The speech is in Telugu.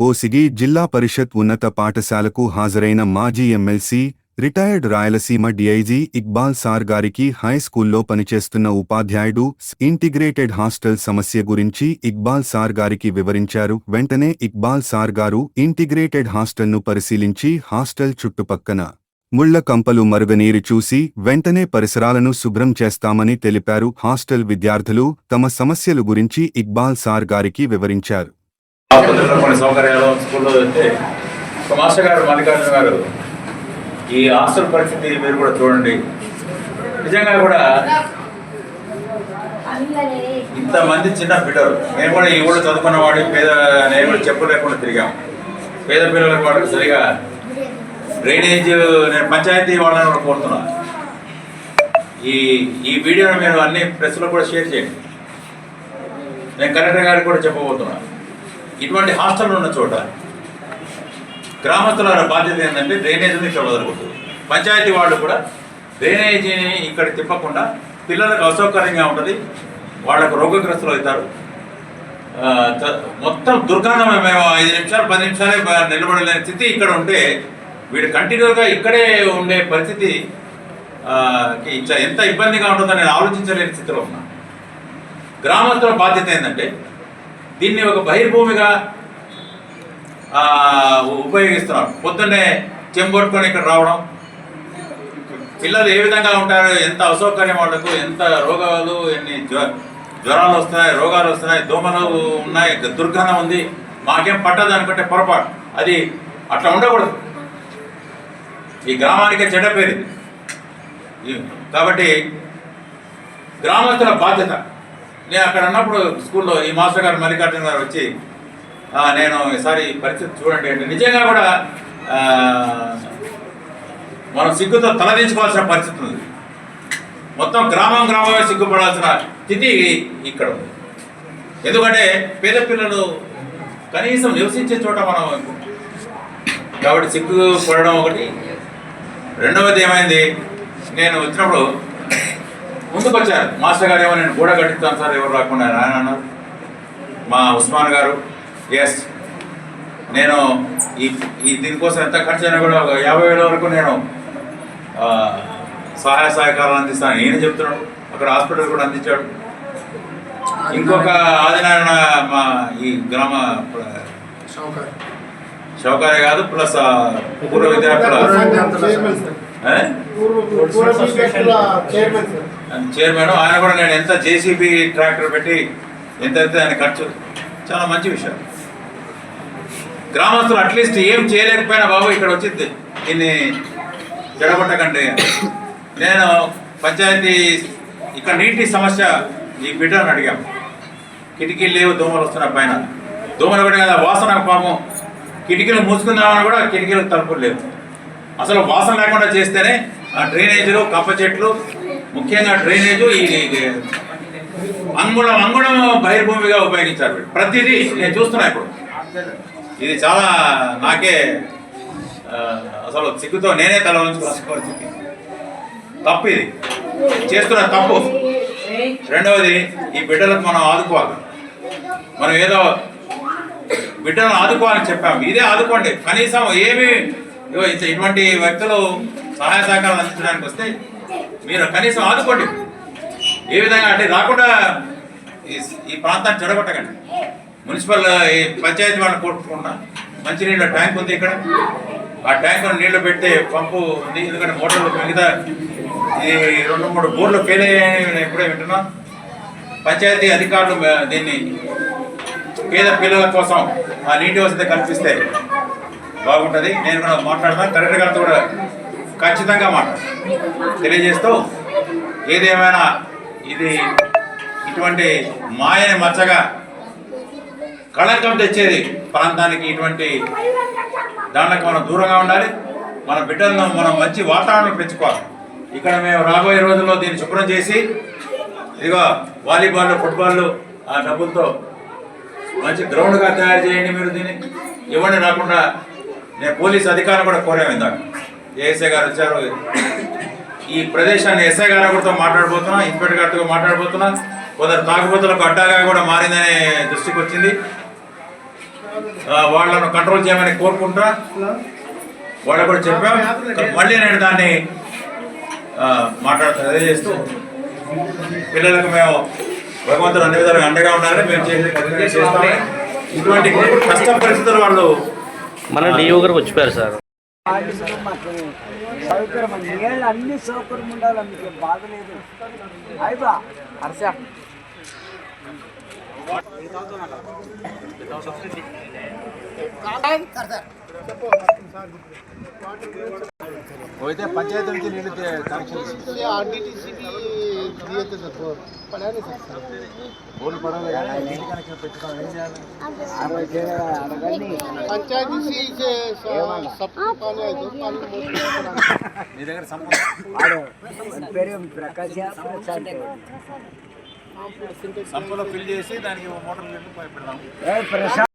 కోసిగి జిల్లా పరిషత్ ఉన్నత పాఠశాలకు హాజరైన మాజీ MLC retired Rayalaseema DIG Iqbal sir గారికి హైస్కూల్లో పనిచేస్తున్న ఉపాధ్యాయుడు ఇంటిగ్రేటెడ్ హాస్టల్ సమస్య గురించి ఇక్బాల్ సార్ గారికి వివరించారు. వెంటనే ఇక్బాల్ సార్ గారు ఇంటిగ్రేటెడ్ హాస్టల్ను పరిశీలించి హాస్టల్ చుట్టుపక్కన ముళ్ళ కంపలు మరుగనీరు చూసి వెంటనే పరిసరాలను శుభ్రం చేస్తామని తెలిపారు. హాస్టల్ విద్యార్థులు తమ సమస్యలు గురించి ఇక్బాల్ సార్ గారికి వివరించారు. ఆసుపత్రిలో కొన్ని సౌకర్యాలు స్కూల్లో వెళ్తే ఒక మాస్టర్ గారు మల్లికార్జున గారు ఈ హాస్టల్ పరిస్థితి మీరు కూడా చూడండి. నిజంగా కూడా ఇంతమంది చిన్న బిడ్డలు. నేను కూడా ఈ ఊళ్ళో చదువుకున్న వాడి పేద నేను కూడా చెప్పు లేకుండా తిరిగాం. పేద పిల్లలకు వాడికి సరిగా డ్రైనేజ్ నేను పంచాయతీ వాళ్ళని కూడా కోరుతున్నా. ఈ ఈ వీడియోని మీరు అన్ని ప్రెస్లో కూడా షేర్ చేయండి. నేను కలెక్టర్ గారికి కూడా చెప్పబోతున్నా. ఇటువంటి హాస్టల్ ఉన్న చోట గ్రామస్తుల బాధ్యత ఏంటంటే డ్రైనేజీని ఇక్కడ వదలకూడదు పంచాయతీ వాళ్ళు కూడా డ్రైనేజీని ఇక్కడ తిప్పకుండా పిల్లలకు అసౌకర్యంగా ఉంటుంది. వాళ్ళకు రోగగ్రస్తులు అవుతారు. మొత్తం దుర్గంధం మేము ఐదు నిమిషాలు పది నిమిషాలే నిలబడలేని స్థితి ఇక్కడ ఉంటే వీడు కంటిన్యూగా ఇక్కడే ఉండే పరిస్థితి ఎంత ఇబ్బందిగా ఉంటుందో నేను ఆలోచించలేని స్థితిలో ఉన్నా. గ్రామస్తుల బాధ్యత ఏంటంటే దీన్ని ఒక బహిర్భూమిగా ఉపయోగిస్తున్నారు పొద్దున్నే చెంబొట్టుకొని ఇక్కడ రావడం. పిల్లలు ఏ విధంగా ఉంటారు ఎంత అసౌకర్యం వాళ్ళకు ఎంత రోగాలు ఎన్ని జ్వ- జ్వరాలు వస్తున్నాయి రోగాలు వస్తున్నాయి దోమలు ఉన్నాయి దుర్గంధం ఉంది. మాకేం పట్టదు అనుకుంటే పొరపాటు. అది అట్లా ఉండకూడదు. ఈ గ్రామానికే చెడ్డ పేరు కాబట్టి గ్రామస్తుల బాధ్యత. నేను అక్కడ ఉన్నప్పుడు స్కూల్లో ఈ మాస్టర్ గారు మల్లికార్జున గారు వచ్చి నేను ఈసారి పరిస్థితి చూడండి అంటే నిజంగా కూడా మనం సిగ్గుతో తలదించుకోవాల్సిన పరిస్థితి ఉంది. మొత్తం గ్రామం గ్రామమే సిగ్గుపడాల్సిన స్థితి ఇక్కడ ఉంది. ఎందుకంటే పేద పిల్లలు కనీసం నివసించే చోట మనం కాబట్టి సిగ్గు పడడం ఒకటి. రెండవది ఏమైంది? నేను వచ్చినప్పుడు ముందుకు వచ్చారు మాస్టర్ గారు ఏమో నేను గోడ కట్టిస్తాను సార్ ఎవరు రాకుండా ఆయన అన్నారు. మా ఉస్మాన్ గారు ఎస్ నేను ఈ ఈ దీనికోసం ఎంత ఖర్చు అయినా కూడా ఒక యాభై వేల వరకు నేను ఆ, సహాయ సహకారాలు అందిస్తాను. ఈయన చెప్తున్నాడు అక్కడ హాస్పిటల్ కూడా అందించాడు. ఇంకొక ఆదినారాయణ మా ఈ గ్రామ షౌకారే కాదు ప్లస్ పూర్వ విద్యార్థుల? చైర్మన్ ఆయన కూడా నేను ఎంత జేసీబీ ట్రాక్టర్ పెట్టి ఎంత అయితే ఆయన ఖర్చు. చాలా మంచి విషయం. గ్రామస్తులు అట్లీస్ట్ ఏం చేయలేకపోయినా బాబు ఇక్కడ వచ్చింది. దీన్ని చెడగొట్టకండి నేను పంచాయతీ ఇక్కడ నీటి సమస్య ఈ బిడ్డను అడిగాం. కిటికీలు లేవు దోమలు వస్తున్నాయి పైన. దోమలు కూడా కదా వాసన పాపం. కిటికీలు మూసుకుందామని కూడా కిటికీలకు తలుపులు లేవు. అసలు వాసన లేకుండా చేస్తేనే ఆ డ్రైనేజీలు కప్ప చెట్లు ముఖ్యంగా డ్రైనేజు ఈ అంగుళం అంగుళం బహిర్భూమిగా ఉపయోగించారు ప్రతిదీ నేను చూస్తున్నా ఇప్పుడు. ఇది చాలా నాకే అసలు సిగ్గుతో నేనే తల వంచుకోవాల్సిన పరిస్థితి. తప్పు ఇది చేస్తున్న తప్పు. రెండవది ఈ బిడ్డలకు మనం ఆదుకోవాలి. మనం ఏదో బిడ్డలను ఆదుకోవాలని చెప్పాము. ఇదే ఆదుకోండి. కనీసం ఏమి ఇటువంటి వ్యక్తులు సహాయ సహకారాలు అందించడానికి వస్తే మీరు కనీసం ఆదుకోండి. ఏ విధంగా అంటే రాకుండా ఈ- ఈ ప్రాంతాన్ని చెడగొట్టకండి. మున్సిపల్ ఈ పంచాయతీ వాళ్ళని కోరుకుంటున్నా మంచినీళ్ళ ట్యాంక్ ఉంది ఇక్కడ. ఆ ట్యాంక్ నీళ్ళు పెడితే పంపు ఉంది. ఎందుకంటే మోటార్లు మిగతా ఈ రెండు మూడు బోర్లు ఫెయిల్ అయ్యాయని నేను ఇప్పుడే వింటున్నా. పంచాయతీ అధికారులు దీన్ని పేద పిల్లల కోసం ఆ నీటి వసతి కల్పిస్తే బాగుంటుంది. నేను కూడా మాట్లాడతాను కలెక్టర్ గారితో కూడా ఖచ్చితంగా మాట్లాడతాను తెలియజేస్తూ ఏదేమైనా ఇది ఇటువంటి మాయని మచ్చగా కళంకం తెచ్చేది ప్రాంతానికి ఇటువంటి దాంట్లోకి మనం దూరంగా ఉండాలి. మన బిడ్డలను మనం మంచి వాతావరణం పెంచుకోవాలి. ఇక్కడ మేము రాబోయే రోజుల్లో దీన్ని శుభ్రం చేసి ఇదిగో వాలీబాల్ ఫుట్బాల్ ఆ డబ్బులతో మంచి గ్రౌండ్గా తయారు చేయండి మీరు దీన్ని. ఇవ్వండి రాకుండా నేను పోలీస్ అధికారులు కూడా కోరాము ఇందాక. ఏఎస్ఐ గారు వచ్చారు. ఈ ప్రదేశాన్ని ఎస్ఐ గారు కూడా మాట్లాడబోతున్నా ఇన్స్పెక్టర్ గారితో మాట్లాడబోతున్నా. కొందరు తాగుబోతులకు అడ్డాగా కూడా మారిందనే దృష్టికి వచ్చింది. వాళ్ళను కంట్రోల్ చేయమని కోరుకుంటా. వాళ్ళు కూడా చెప్పాం. మళ్ళీ నేను దాన్ని ఆ, అదే చేస్తూ. పిల్లలకు మేము భగవంతుడు అన్ని విధాలుగా అండగా ఉండాలని మేము చేసే ఇటువంటి కష్ట పరిస్థితులు వాళ్ళు మన డిఓ గారికి వచ్చిపోయారు సార్. సౌకర్యం అన్ని సౌకర్యం ఉండాలి అయితే పంచాయతీ నుంచి క్రియేట్ చేశారు బోర్ పడాలి సార్ మీ దగ్గర సంపూర్ణ ఫిల్ చేసి దానికి మోటార్లు పెడదాం